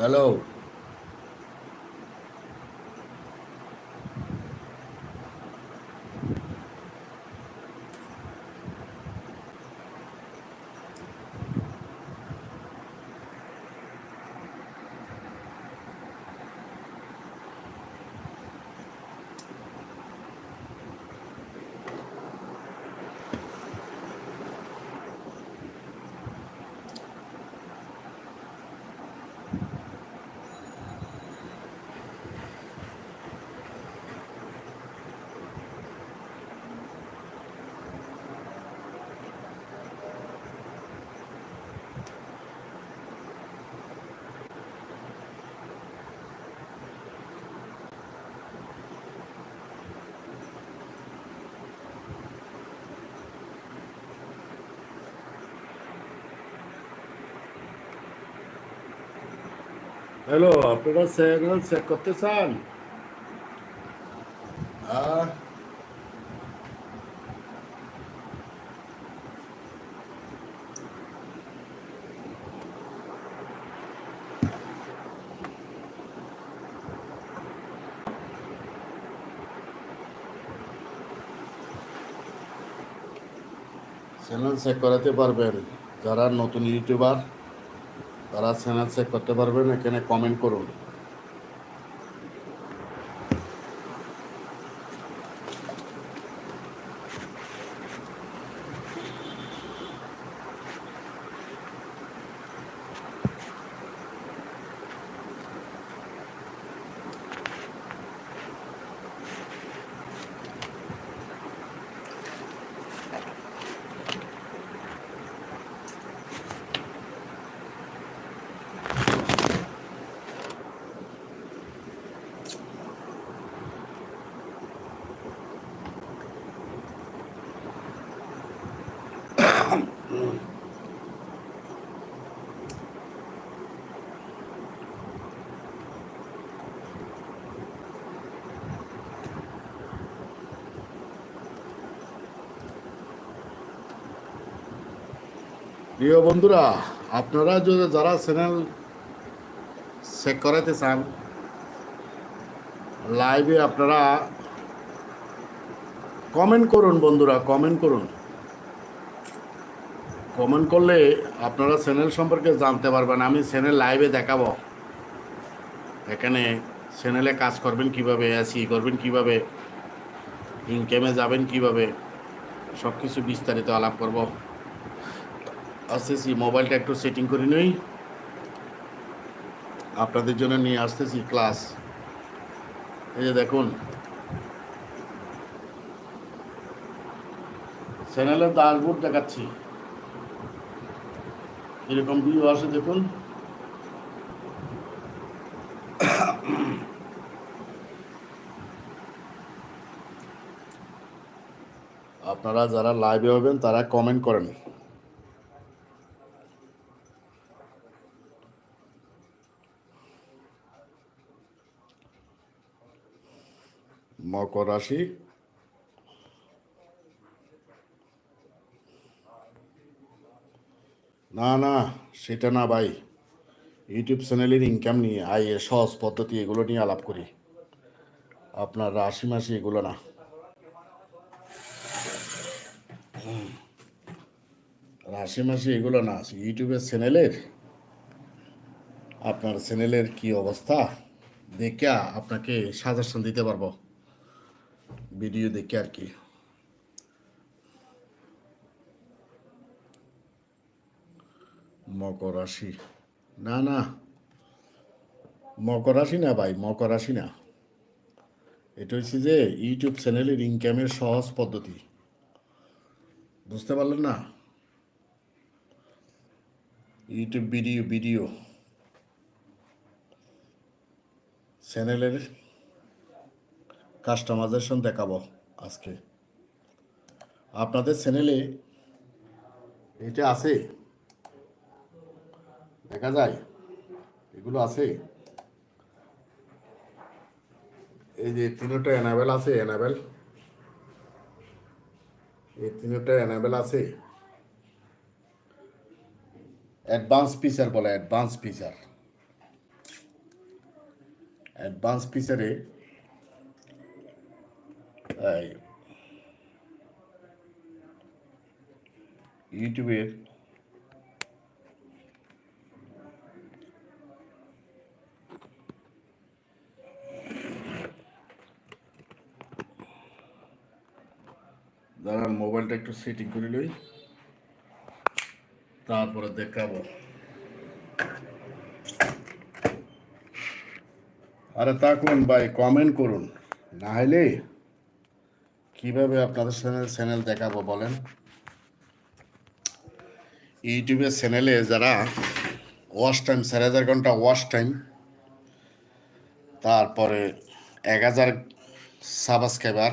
Hello hello আপনারা channel check করতে চান? চ্যানেল চেক করাতে পারবেন। যারা নতুন ইউটিউবার তারা চ্যানেল চেক করতে পারবেন এখানে কমেন্ট করুন। প্রিয় বন্ধুরা, আপনারা যদি যারা চ্যানেল চেক করাতে চান লাইভে আপনারা কমেন্ট করুন বন্ধুরা কমেন্ট করুন। কমেন্ট করলে আপনারা চ্যানেল সম্পর্কে জানতে পারবেন, আমি চ্যানেল লাইভে দেখাবো। এখানে চ্যানেলে কাজ করবেন কীভাবে আসি করবেন কীভাবে ইনকামে যাবেন কীভাবে সব কিছু বিস্তারিত আলাপ করব। আসতেছি মোবাইলটা একটু সেটিং করে নিই। আপনাদের জন্য নিয়ে আসতেছি ক্লাস এই যে দেখুন। চ্যানেলের দাসবোর্ড দেখাচ্ছি। এরকম ভিউ আসে দেখুন। আপনারা যারা লাইভে হবেন তারা কমেন্ট করেন। মকর রাশি না না, সেটা না ভাই। ইউটিউব চ্যানেলের ইনকাম নিয়ে, আয় সহজ পদ্ধতি এগুলো নিয়ে আলাপ করি। আপনার রাশি মাসি এগুলো না। রাশি মাসি এগুলো না ইউটিউবের চ্যানেলের, আপনার চ্যানেলের কি অবস্থা? দেখে আপনাকে সাজেশন দিতে পারব। ভিডিও দেখে আর কি। মকর রাশি। না না। মকর রাশি না ভাই, মকর রাশি না। এটা হচ্ছে যে ইউটিউব চ্যানেলের ইনকামের সহজ পদ্ধতি। বুঝতে পারলেন না? YouTube video video. চ্যানেলের কাস্টমাইজেশন দেখাবো আজকে। আপনাদের চ্যানেলে এটা আছে। দেখা যায়? এগুলো আছে? এই যে তিনটা এনাবেল আছে এনাবেল এই তিনটা এনাবেল আছে। অ্যাডভান্স ফিচার বলে অ্যাডভান্স ফিচার অ্যাডভান্স ফিচারে ইউটিউবের দাঁড়ান, মোবাইলটা একটু সেটিং করে লই। তারপরে দেখাবো। আরে তাকুন ভাই কমেন্ট করুন। না হলে কীভাবে আপনাদের চ্যানেল চ্যানেল দেখাবো বলেন? ইউটিউবের চ্যানেলে যারা ওয়াচ টাইম চার হাজার ঘণ্টা ওয়াচ টাইম তারপরে এক হাজার সাবস্ক্রাইবার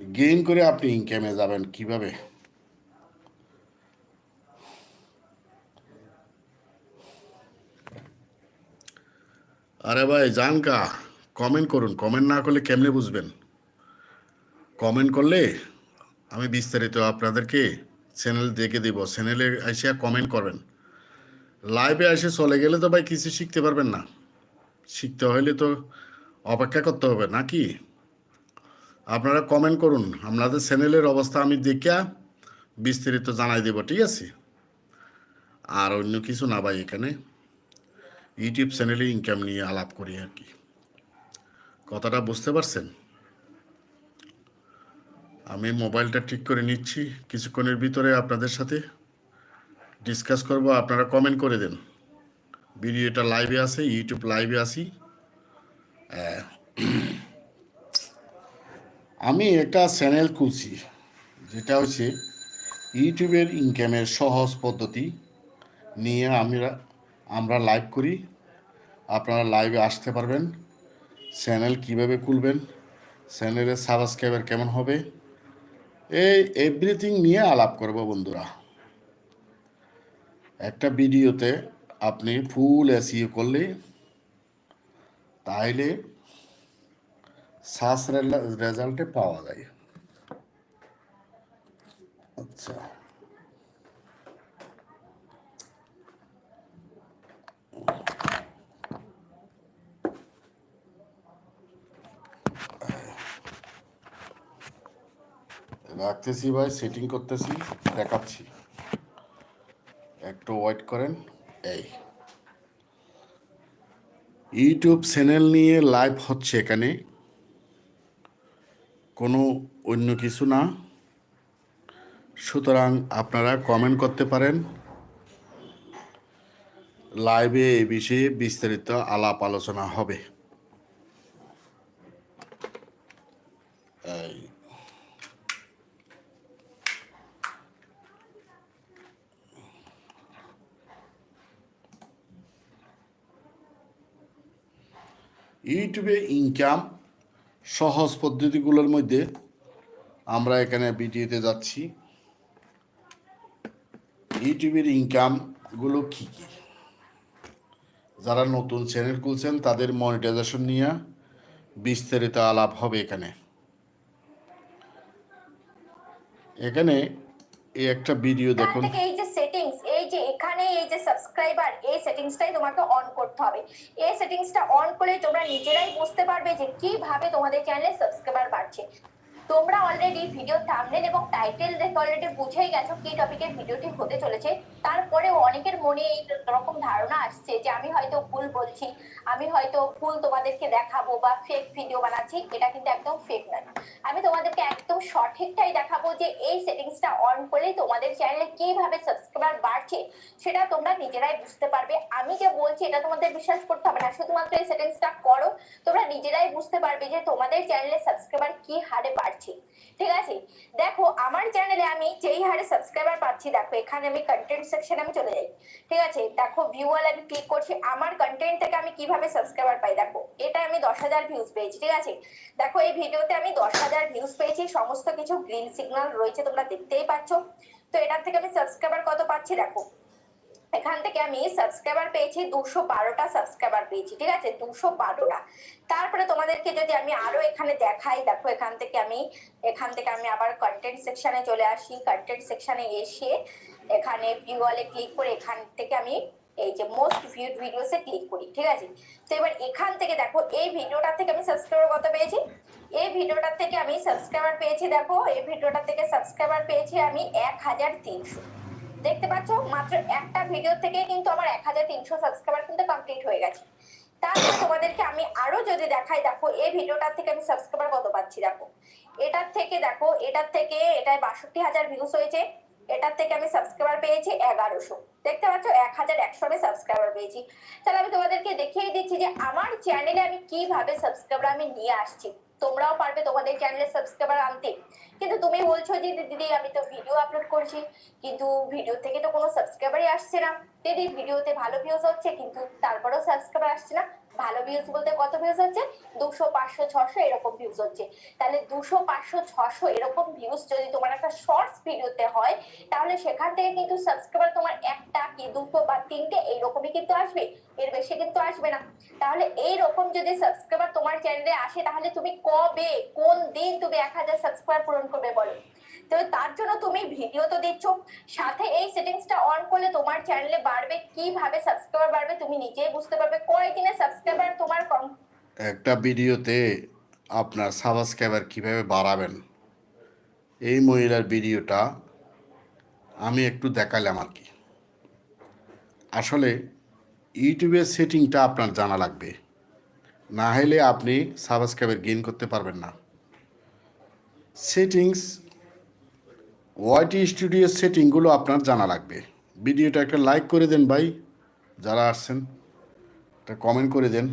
গেইন করে আপনি ইনকামে যাবেন কীভাবে? আরে ভাই জান কা কমেন্ট করুন। কমেন্ট না করলে কেমনে বুঝবেন? কমেন্ট করলে আমি বিস্তারিত আপনাদেরকে চ্যানেল দেখে দিব। চ্যানেলে এসে কমেন্ট করবেন। লাইভে এসে চলে গেলে তো ভাই কিছু শিখতে পারবেন না। শিখতে হলে তো অপেক্ষা করতে হবে, নাকি? আপনারা কমেন্ট করুন। আপনাদের চ্যানেলের অবস্থা আমি দেখিয়া বিস্তারিত জানাই দেব, ঠিক আছে? আর অন্য কিছু না ভাই এখানে। ইউটিউব চ্যানেলে ইনকাম নিয়ে আলাপ করি আর কি। কথাটা বুঝতে পারছেন? আমি মোবাইলটা ঠিক করে নিচ্ছি। কিছুক্ষণের ভিতরে আপনাদের সাথে ডিসকাস করব। আপনারা কমেন্ট করে দেন। ভিডিওটা লাইভে আছে ইউটিউব লাইভে আসি আমি একটা চ্যানেল খুলছি, যেটা হচ্ছে ইউটিউবের ইনকামের সহজ পদ্ধতি নিয়ে আমরা আমরা লাইভ করি। আপনারা লাইভে আসতে পারবেন। চ্যানেল কীভাবে খুলবেন, চ্যানেলের সাবস্ক্রাইবার কেমন হবে, এই এভরিথিং নিয়ে আলাপ করব বন্ধুরা। একটা ভিডিওতে আপনি ফুল এসিও করলে তাইলে সাস রেজাল্টে পাওয়া যায়। আচ্ছা। রাখতেছি ভাই সেটিং করতেছি, দেখাচ্ছি। একটু ওয়েট করেন, এই। ইউটিউব চ্যানেল নিয়ে লাইভ হচ্ছে এখানে। কোনো অন্য কিছু না। সুতরাং আপনারা কমেন্ট করতে পারেন। লাইভে এই বিষয়ে বিস্তারিত আলাপ আলোচনা হবে। ইউটিউবে ইনকাম সহজ পদ্ধতিগুলোর মধ্যে আমরা এখানে ভিডিওতে যাচ্ছি। ইউটিউবের ইনকামগুলো কী কী? যারা নতুন চ্যানেল খুলছেন, তাদের মনিটাইজেশন নিয়ে বিস্তারিত আলাপ হবে এখানে। এখানে এই একটা ভিডিও দেখুন। যে এখানে এই যে সাবস্ক্রাইবার এই সেটিংসটাই তোমাকে অন করতে হবে। এই সেটিংসটা অন করলে তোমরা নিজেরাই বুঝতে পারবে যে কীভাবে তোমাদের চ্যানেলে সাবস্ক্রাইবার বাড়ছে। তোমরা অলরেডি ভিডিও থাম্বনেল এবং টাইটেল দেখে অলরেডি বুঝেই গেছো কি টপিকের ভিডিওটি হতে চলেছে। তারপরেও অনেকের মনে এই রকম ধারণা আসছে যে, আমি হয়তো ভুল বলছি, আমি হয়তো ভুল তোমাদেরকে দেখাবো বা ফেক ভিডিও বানাচ্ছি, এটা কিন্তু একদম ফেক নয়। আমি তোমাদেরকে একদম সঠিকটাই দেখাবো যে, এই সেটিংসটা অন করলেই তোমাদের চ্যানেলে কীভাবে সাবস্ক্রাইবার বাড়ছে, সেটা তোমরা নিজেরাই বুঝতে পারবে। আমি যে বলছি, এটা তোমাদের বিশ্বাস করতে হবে না। শুধুমাত্র এই সেটিংসটা করো, তোমরা নিজেরাই বুঝতে পারবে যে, তোমাদের চ্যানেলে সাবস্ক্রাইবার কি হারে বাড়ছে। ঠিক আছে? দেখো, আমার চ্যানেলে আমি যেই হারে সাবস্ক্রাইবার পাচ্ছি, দেখো, এখানে আমি কন্টেন্ট সেকশনে আমি চলে যাই। ঠিক আছে? দেখো ভিউয়াল আমি ক্লিক করছি, আমার কন্টেন্ট থেকে আমি কীভাবে সাবস্ক্রাইবার পাই, দেখো। এটা আমি দশ হাজার ভিউজ পেয়েছি, ঠিক আছে? দেখো, এই ভিডিওতে আমি দশ হাজার ভিউজ পেয়েছি, সমস্ত কিছু গ্রিন সিগন্যাল রয়েছে, তোমরা দেখতেই পাচ্ছ। তো এটার থেকে আমি সাবস্ক্রাইবার কত পাচ্ছি, দেখো? এখান থেকে আমি সাবস্ক্রাইবার পেয়েছি, দুশো বারোটা সাবস্ক্রাইবার পেয়েছি, ঠিক আছে? দুশো বারোটা। তারপরে তোমাদেরকে যদি আমি আরও এখানে দেখাই, দেখো এখান থেকে আমি, এখান থেকে আমি আবার কন্টেন্ট সেকশনে চলে আসি। কন্টেন্ট সেকশনে এসে এখানে ভিউয়ালে ক্লিক করে এখান থেকে আমি এই যে মোস্ট ভিউড ভিডিওসে ক্লিক করি, ঠিক আছে? তো এবার এখান থেকে দেখো, এই ভিডিওটা থেকে আমি সাবস্ক্রাইবার কত পেয়েছি? এই ভিডিওটার থেকে আমি সাবস্ক্রাইবার পেয়েছি, দেখো, এই ভিডিওটা থেকে সাবস্ক্রাইবার পেয়েছি আমি এক হাজার তিনশো। দেখতে পাচ্ছ, মাত্র একটা ভিডিও থেকে কিন্তু আমার এক হাজার তিনশো সাবস্ক্রাইবার কিন্তু কমপ্লিট হয়ে গেছে। তারপর তোমাদেরকে আমি আরও যদি দেখাই, দেখো, এই ভিডিওটার থেকে আমি সাবস্ক্রাইবার কত পাচ্ছি, দেখো। এটার থেকে, দেখো, এটার থেকে এটায় বাষট্টি হাজার ভিউস হয়েছে, এটার থেকে আমি সাবস্ক্রাইবার পেয়েছি এগারোশো। দেখতে পাচ্ছ, এক হাজার একশো আমি সাবস্ক্রাইবার পেয়েছি। তাহলে আমি তোমাদেরকে দেখিয়ে দিচ্ছি যে আমার চ্যানেলে আমি কীভাবে সাবস্ক্রাইবার আমি নিয়ে আসছি। তোমরাও পারবে তোমাদের চ্যানেলে সাবস্ক্রাইবার আনতে। কিন্তু তুমি বলছো যে, দিদি আমি তো ভিডিও আপলোড করছি। কিন্তু ভিডিও থেকে তো কোনো সাবস্ক্রাইবারই আসছে না। দিদি ভিডিওতে ভালো ভিউজ হচ্ছে, কিন্তু তারপরেও সাবস্ক্রাইবার আসছে না। ভালো ভিউজ বলতে কত ভিউজ হচ্ছে? দুশো, পাঁচশো, ছশো এরকম ভিউজ হচ্ছে। তাহলে দুশো, পাঁচশো, ছশো এরকম ভিউজ যদি তোমার একটা শর্টস ভিডিওতে হয়, তাহলে সেখান থেকে কিন্তু সাবস্ক্রাইবার তোমার একটা কি দুটো বা তিনটে এইরকমই কিন্তু আসবে। এর বেশি কিন্তু আসবে না। তাহলে এই রকম যদি সাবস্ক্রাইবার তোমার চ্যানেলে আসে, তাহলে তুমি কবে, কোন দিন তুমি এক হাজার সাবস্ক্রাইবার পূরণ করবে বলো? তো তার জন্য তুমি ভিডিও তো দিচ্ছ সাথে এই সেটিংসটা অন করলে তোমার চ্যানেলে বাড়বে, কীভাবে সাবস্ক্রাইবার বাড়বে তুমি নিজেই বুঝতে পারবে। কয়দিনে সাবস্ক্রাইবার তোমার কম? একটা ভিডিওতে আপনার সাবস্ক্রাইবার কীভাবে বাড়াবেন? এই মহিলার ভিডিওটা আমি একটু দেখালাম আর কি। আসলে ইউটিউবের সেটিংটা আপনার জানা লাগবে। না হলে আপনি সাবস্ক্রাইবার গেইন করতে পারবেন না। সেটিংস ওয়াইটি স্টুডিওর সেটিংগুলো আপনার জানা লাগবে। ভিডিওটা একটা লাইক করে দেন ভাই, যারা আসছেন, একটা কমেন্ট করে দেন,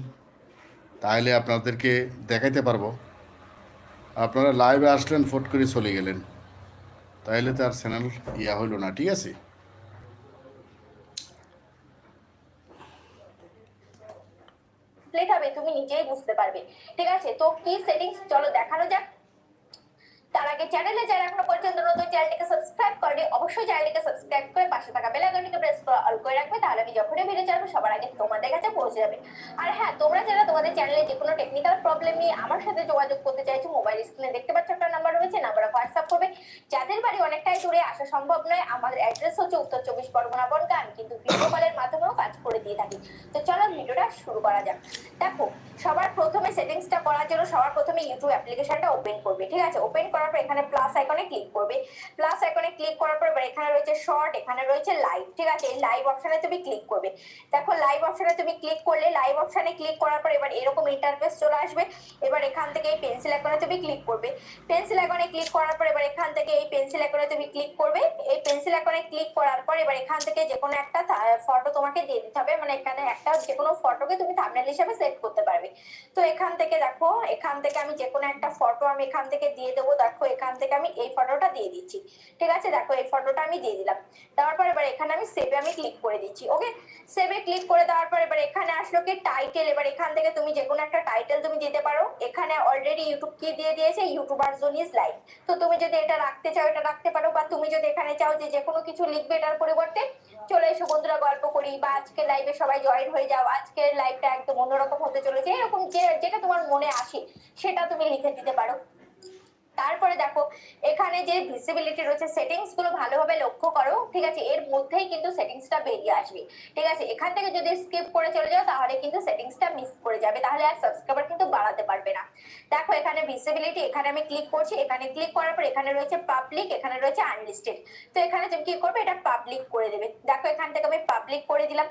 তাহলে আপনাদেরকে দেখাইতে পারব। আপনারা লাইভে আসলেন, ফট করে চলে গেলেন। তাহলে তো আর চ্যানেল ইয়া হইল না, ঠিক আছে? হবে, তুমি নিজেই বুঝতে পারবে। ঠিক আছে, তো কি সেটিংস চলো দেখানো যাক। তার আগে চ্যানেলে যারা এখনও পর্যন্ত নতুন চ্যানেলটিকে সাবস্ক্রাইব করেনি, অবশ্যই চ্যানেলটিকে সাবস্ক্রাইব করে পাশে থাকা বেল আইকনটিকে প্রেস করে অল করে রাখবে, তাহলে আমি যখনই ভিডিও ছাড়বো, সবার আগে তোমাদের কাছে পৌঁছে যাবে। আর হ্যাঁ তোমরা যারা তোমাদের চ্যানেলে যে কোনো টেকনিক্যাল প্রবলেম নিয়ে আমার সাথে যোগাযোগ করতে চাইছো মোবাইল স্ক্রিনে দেখতে পাচ্ছ একটা নাম্বার রয়েছে নাম্বারে হোয়াটসঅ্যাপ করবে। যাদের বাড়ি অনেকটাই দূরে, আসা সম্ভব নয়, আমাদের অ্যাড্রেস হচ্ছে উত্তর চব্বিশ পরগনা বনগা আমি কিন্তু ভিডিও কলের মাধ্যমেও কাজ করে দিয়ে থাকি। তো চলো ভিডিওটা শুরু করা যাক। দেখো, সবার প্রথমে সেটিংসটা করার জন্য সবার প্রথমে ইউটিউব অ্যাপ্লিকেশনটা ওপেন করবে, ঠিক আছে? ওপেন করার পর এখানে প্লাস আইকনে ক্লিক করবে। প্লাস আইকনে ক্লিক করার পর এবার এখানে রয়েছে শর্ট এখানে রয়েছে লাইভ ঠিক আছে? এই লাইভ অপশনে তুমি ক্লিক করবে। দেখো লাইভ অপশনে তুমি ক্লিক করলে লাইভ অপশনে ক্লিক করার পর এবার এরকম ইন্টারফেস চলে আসবে। এবার এখান থেকে এই পেন্সিল আইকনে তুমি ক্লিক করবে। পেন্সিল আইকনে ক্লিক করার পর এবার এখান থেকে এই পেন্সিল আইকনে তুমি ক্লিক করবে। এই পেন্সিল আইকনে ক্লিক করার পর এবার এখান থেকে যে কোনো একটা ফটো তোমাকে দিয়ে দিতে হবে। মানে এখানে একটা যে কোনো ফটোকে তুমি থাম্বনেল হিসেবে সেট করতে পারবে। তো এখান থেকে দেখো, এখান থেকে আমি যে কোনো একটা ফটো আমি এখান থেকে দিয়ে দেবো। দেখো, এখান থেকে আমি এই ফটোটা দিয়ে দিচ্ছি। ঠিক আছে? দেখো, এই ফটোটা আমি দিয়ে দিলাম। দেওয়ার এবার এখানে আমি সেভে আমি ক্লিক করে দিচ্ছি ওকে সেভে ক্লিক করে দেওয়ার পর এবার এখানে আসলো কি? টাইটেল এবার এখান থেকে তুমি যে কোনো একটা টাইটেল তুমি দিতে পারো। এখানে অলরেডি ইউটিউব কি দিয়ে দিয়েছে? ইউটিউবার জোন ইজ লাইভ তো তুমি যদি এটা রাখতে চাও, এটা রাখতে পারো, বা তুমি যদি এখানে চাও যে যে কোনো কিছু লিখবে এটার পরিবর্তে, চলে এসো বন্ধুরা, গল্প করি, বা আজকে লাইভে সবাই জয়েন হয়ে যাও। আজকের লাইভটা একদম অন্যরকম হতে চলেছে। এরকম যে, যেটা তোমার মনে আসে, সেটা তুমি লিখে দিতে পারো। তারপরে দেখো, এখানে যে ভিজিবিলিটি রয়েছে সেটিংসগুলো ভালোভাবে লক্ষ্য করো, ঠিক আছে? এর মধ্যেই কিন্তু সেটিংসটা বেরিয়ে আসবে, ঠিক আছে? এখান থেকে যদি স্কিপ করে চলে যাও, তাহলে কিন্তু সেটিংসটা মিস করে যাবে, তাহলে আর সাবস্ক্রাইবার কিন্তু বাড়াতে পারবে না। দেখো, এখানে ভিজিবিলিটি এখানে আমি ক্লিক করছি, এখানে ক্লিক করার পর এখানে রয়েছে পাবলিক এখানে রয়েছে আনলিস্টেড তো এখানে তুমি কি করবে? এটা পাবলিক করে দেবে। দেখো, এখান থেকে আমি পাবলিক করে দিলাম।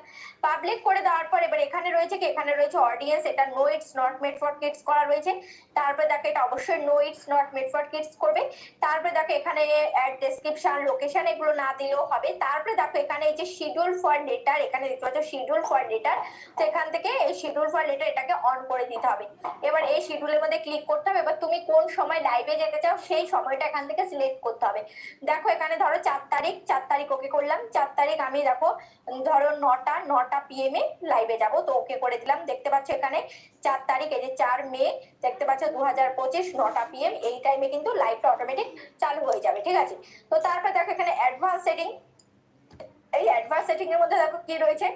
পাবলিক করে দেওয়ার পর এবার এখানে রয়েছে কি? এখানে রয়েছে অডিয়েন্স এটা no it's not made for kids করা রয়েছে। তারপরে দেখো, এটা অবশ্যই no it's not made for kids করবে। তারপরে দেখো এখানে ডেসক্রিপশন লোকেশন এগুলো না দিলেও হবে। তারপরে দেখো এখানে এই যে শিডিউল ফর লেটার এখানে দেখতে পাচ্ছ শিডিউল ফর লেটার তো এখান থেকে এই শিডিউল ফর লেটার এটাকে অন করে দিতে হবে। এবার এই শিডিউলের মধ্যে ক্লিক করতে হবে। এবার তুমি কোন সময় লাইভে যেতে চাও, সেই সময়টা এখান থেকে সিলেক্ট করতে হবে। দেখো এখানে ধরো চার তারিখ চার তারিখ ওকে করলাম। চার তারিখ আমি দেখো, ধরো নটা নটা পিএম এ লাইভে যাব। তো ওকে করে দিলাম। দেখতে পাচ্ছ এখানে চার তারিখ, এই যে চার মে, দেখতে পাচ্ছ দু হাজার পঁচিশ, নটা পিএম এই টাইমে কিন্তু লাইভটা অটোমেটিক চালু হয়ে যাবে, ঠিক আছে? তো তারপর দেখো এখানে অ্যাডভান্স সেটিং এই অ্যাডভান্স সেটিং এর মধ্যে দেখো কি রয়েছে?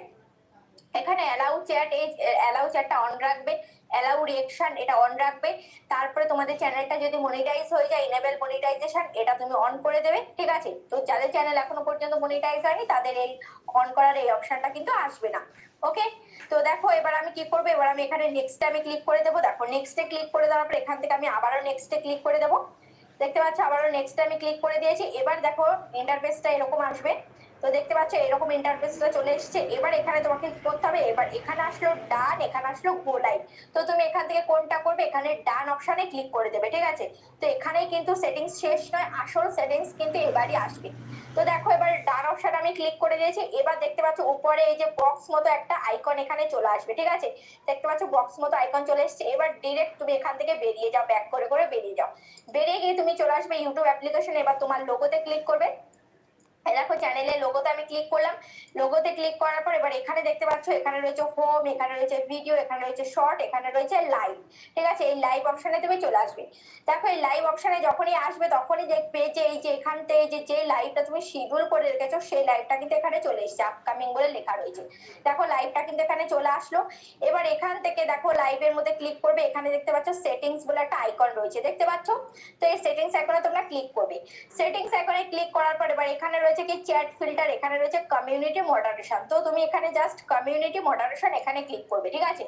এখানে অ্যালাউ চ্যাট এই অ্যালাউ চ্যাটটা অন রাখবে অ্যালাউ রিয়েকশন এটা অন রাখবে, তারপরে তোমাদের চ্যানেলটা যদি মনিটাইজ হয়ে যায় ইনেবল মনিটাইজেশন এটা তুমি অন করে দেবে, ঠিক আছে? তো যাদের চ্যানেল এখনও পর্যন্ত মনিটাইজ হয়নি, তাদের এই অন করার এই অপশনটা কিন্তু আসবে না। ওকে? তো দেখো, এবার আমি কি করব? এবার আমি এখানে নেক্সটে আমি ক্লিক করে দেবো। দেখো নেক্সটে ক্লিক করে দেওয়ার পর এখান থেকে আমি আবারও নেক্সটে ক্লিক করে দেবো। দেখতে পাচ্ছ? আবারও নেক্সটে আমি ক্লিক করে দিয়েছি। এবার দেখো ইন্টারফেসটা এরকম আসবে। তো দেখতে পাচ্ছ? এরকম ইন্টারফেসটা চলে এসেছে। এবার এখানে তোমাকে কি করতে হবে? এবার এখানে আসলো ডান এখানে আসলো গো লাইভ তো তুমি এখান থেকে কোনটা করবে? এখানে ডান অপশানে ক্লিক করে দেবে, ঠিক আছে? তো এখানেই কিন্তু সেটিংস শেষ নয়, আসল সেটিংস কিন্তু এবারই আসবে। তো দেখো, এবার ডান অপশন আমি ক্লিক করে দিয়েছি। এবার দেখতে পাচ্ছ উপরে এই যে বক্স মতো একটা আইকন এখানে চলে আসবে, ঠিক আছে? দেখতে পাচ্ছ বক্স মতো আইকন চলে এসেছে। এবার ডিরেক্ট তুমি এখান থেকে বেরিয়ে যাও ব্যাক করে করে বেরিয়ে যাও। বেরিয়ে গিয়ে তুমি চলে আসবে ইউটিউব অ্যাপ্লিকেশন এবার তোমার লোগোতে ক্লিক করবে। দেখো চ্যানেলের লোগোতে আমি ক্লিক করলাম। লোগোতে ক্লিক করার পর এবার এখানে দেখতে পাচ্ছ, এখানে রয়েছে হোম এখানে রয়েছে ভিডিও এখানে রয়েছে শর্ট এখানে রয়েছে লাইভ ঠিক আছে? এই লাইভ অপশনে তুমি চলে আসবে। দেখো, এই লাইভ অপশনে যখনই আসবে, তখনই দেখবে যে এই যে এখান থেকে যে যে লাইভটা তুমি শিডিউল করে রেখেছো, সেই লাইভটা কিন্তু এখানে চলে এসেছে আপকামিং বলে লেখা রয়েছে। দেখো লাইভটা কিন্তু এখানে চলে আসলো। এবার এখান থেকে দেখো লাইভের মধ্যে ক্লিক করবে, এখানে দেখতে পাচ্ছ সেটিংস বলে একটা আইকন রয়েছে। দেখতে পাচ্ছ? তো এই সেটিংস আইকনে তোমরা ক্লিক করবে। সেটিংস আইকনে ক্লিক করার পর এবার এখানে রয়েছে কি চ্যাট ফিল্টার এখানে রয়েছে কমিউনিটি মডারেশন তো তুমি এখানে জাস্ট কমিউনিটি মডারেশন এখানে ক্লিক করবে, ঠিক আছে?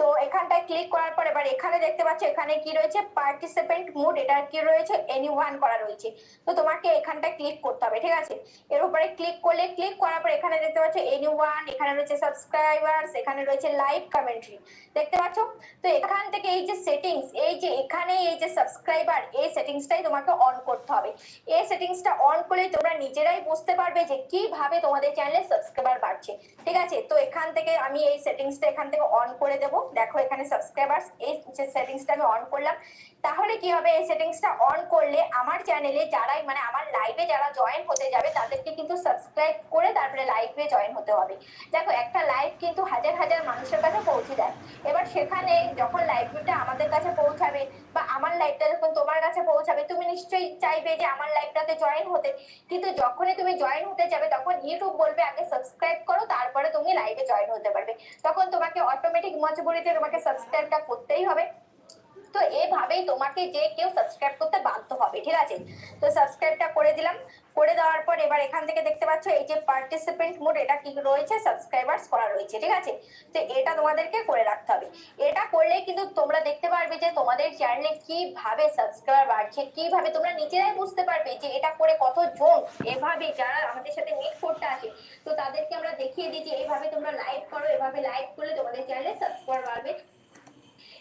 তো এখানটায় ক্লিক করার পর এবার এখানে দেখতে পাচ্ছ এখানে কি রয়েছে? পার্টিসিপেন্ট মুড এটা কি রয়েছে? এনি ওয়ান করা রয়েছে। তো তোমাকে এখানটায় ক্লিক করতে হবে, ঠিক আছে? এর উপরে ক্লিক করলে ক্লিক করার পর এখানে দেখতে পাচ্ছ এনি ওয়ান এখানে রয়েছে সাবস্ক্রাইবার্স এখানে রয়েছে লাইভ কমেন্ট্রি দেখতে পাচ্ছ? তো এখান থেকে এই যে সেটিংস এই যে এখানে এই যে সাবস্ক্রাইবার এই সেটিংসটাই তোমাকে অন করতে হবে। এই সেটিংসটা অন করলেই তোমরা নিজেরাই বুঝতে পারবে যে কীভাবে তোমাদের চ্যানেলে সাবস্ক্রাইবার বাড়ছে, ঠিক আছে? তো এখান থেকে আমি এই সেটিংসটা এখান থেকে অন করে দেবো। দেখো এখানে সাবস্ক্রাইবার্স এই যে সেটিংসটা আমি অন করলাম, তাহলে কি হবে? এই সেটিংসটা অন করলে আমার চ্যানেলে যারাই মানে আমার লাইভে যারা জয়েন হতে যাবে, তাদেরকে কিন্তু সাবস্ক্রাইব করে তারপরে লাইভে জয়েন হতে হবে। দেখো, একটা লাইভ কিন্তু হাজার হাজার মানুষের কাছে পৌঁছে দেয় এবার সেখানে যখন লাইভটা আমাদের কাছে পৌঁছাবে বা আমার লাইভটা যখন তোমার কাছে পৌঁছাবে, তুমি নিশ্চয়ই চাইবে যে আমার লাইভটাতে জয়েন হতে। কিন্তু যখনই তুমি জয়েন হতে যাবে, তখন ইউটিউব বলবে, আগে সাবস্ক্রাইব করো, তারপরে তুমি লাইভে জয়েন হতে পারবে। তখন তোমাকে অটোমেটিক মজবুরিতে তোমাকে সাবস্ক্রাইবটা করতেই হবে। তো এভাবেই তোমাকে যে কেউ সাবস্ক্রাইব করতে বাধ্য হবে, ঠিক আছে? তো সাবস্ক্রাইবটা করে দিলাম। করে দেওয়ার পর এবার এখান থেকে দেখতে পাচ্ছ, এই যে পার্টিসিপেন্ট মোড এটা কি রয়েছে? সাবস্ক্রাইবার্স করা রয়েছে, ঠিক আছে? তো এটা তোমাদেরকে করে রাখতে হবে। এটা করলে কিন্তু তোমরা দেখতে পারবে যে তোমাদের চ্যানেলে কীভাবে সাবস্ক্রাইবার বাড়ছে, কীভাবে তোমরা নিজেরাই বুঝতে পারবে যে এটা করে কত জন এভাবে যারা আমাদের সাথে মিট করতে আসে, তো তাদেরকে আমরা দেখিয়ে দিই যে এইভাবে তোমরা লাইভ করো, এভাবে লাইভ করলে তোমাদের চ্যানেলে সাবস্ক্রাইবার বাড়বে।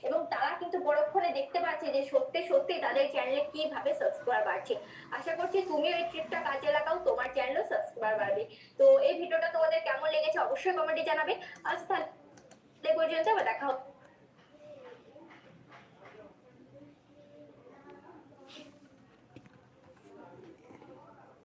এবং তারা কিন্তু পরক্ষণে দেখতে পাচ্ছে যে সত্যি সত্যি তাদের চ্যানেলে কীভাবে সাবস্ক্রাইব বাড়ছে। আশা করছি তুমিও এই ট্রিকটা কাজে লাগাও, তোমার চ্যানেলও সাবস্ক্রাইব বাড়বে। তো এই ভিডিওটা তোমাদের কেমন লেগেছে অবশ্যই কমেন্টে জানাবে। আজ তাহলে পর্যন্ত দেখা হবে